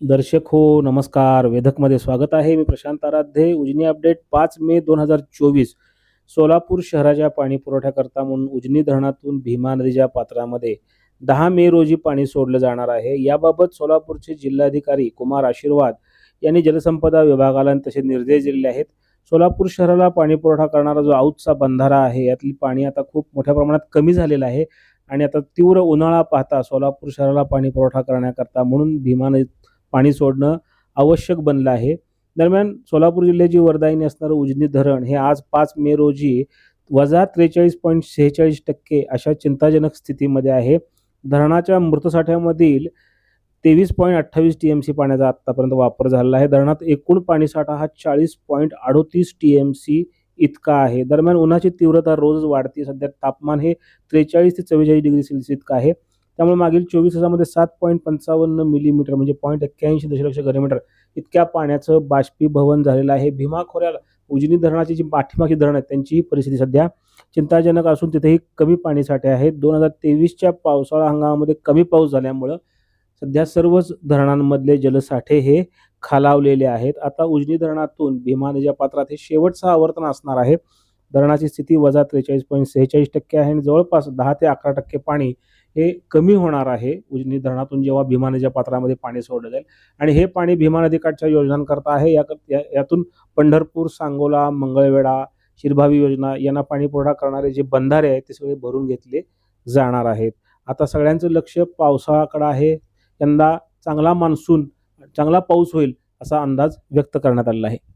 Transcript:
दर्शक हो नमस्कार. वेधकमध्ये स्वागत आहे. मी प्रशांत आराध्ये. उजनी अपडेट पाच मे दोन हजार चोवीस. सोलापूर शहराच्या पाणी पुरवठ्याकरता म्हणून उजनी धरणातून भीमा नदीच्या पात्रामध्ये दहा मे रोजी पाणी सोडलं जाणार आहे. याबाबत सोलापूरचे जिल्हाधिकारी कुमार आशीर्वाद यांनी जलसंपदा विभागाला तसे निर्देश दिलेले आहेत. सोलापूर शहराला पाणी पुरवठा करणारा जो आऊतचा बंधारा आहे यातली पाणी आता खूप मोठ्या प्रमाणात कमी झालेलं आहे आणि आता तीव्र उन्हाळा पाहता सोलापूर शहराला पाणी पुरवठा करण्याकरता म्हणून भीमा नदीत पाणी सोडणं आवश्यक बनलं आहे. दरम्यान सोलापूर जिल्ह्याची वरदायिनी असणारं उजनी धरण हे आज पाच मे रोजी वजा त्रेचाळीस पॉईंट शेहेचाळीस टक्के अशा चिंताजनक स्थितीमध्ये आहे. धरणाच्या मृतसाठ्यामधील तेवीस पॉईंट अठ्ठावीस टी एम सी पाण्याचा आत्तापर्यंत वापर झालेला आहे. धरणात एकूण पाणीसाठा हा चाळीस पॉईंट अडोतीस टी एम सी इतका आहे. दरम्यान उन्हाची तीव्रता रोज वाढते सध्या तापमान हे त्रेचाळीस ते चव्वेचाळीस डिग्री सेल्सिअस इतकं आहे. त्यामुळे मागील चोवीस तासामध्ये सात पॉईंट पंचावन्न मिलीमीटर म्हणजे पॉईंट एक्क्याऐंशी दशलक्ष घनमीटर इतक्या पाण्याचं बाष्पीभवन झालेलं आहे. भीमा खोऱ्याला उजनी धरणाची जी पाठीमागची धरण आहेत त्यांचीही परिस्थिती सध्या चिंताजनक असून तिथेही कमी पाणीसाठे आहेत. दोन हजार तेवीसच्या पावसाळा हंगामामध्ये कमी पाऊस झाल्यामुळं सध्या सर्वच धरणांमधले जलसाठे हे खालावलेले आहेत. आता उजनी धरणातून भीमा नदीच्या पात्रात हे शेवटचं आवर्तन असणार आहे. धरणाची स्थिती वजा त्रेचाळीस पॉईंट सेहेचाळीस टक्के आहे आणि जवळपास दहा ते अकरा टक्के पाणी हे कमी होणार आहे. उजनी धरणातून जेव्हा भीमा नदीच्या पात्रामध्ये पाणी सोडलं जाईल. आणि हे पाणी भीमा नदीकाठच्या योजनांकरता आहे. या या- यातून पंढरपूर सांगोला मंगळवेढा शिरभावी योजना यांना पाणी पुरवठा करणारे जे बंधारे आहेत ते सगळे भरून घेतले जाणार आहेत. आता सगळ्यांचं लक्ष पावसाळाकडं आहे. यंदा चांगला मान्सून चांगला पाऊस होईल असा अंदाज व्यक्त करण्यात आलेला आहे.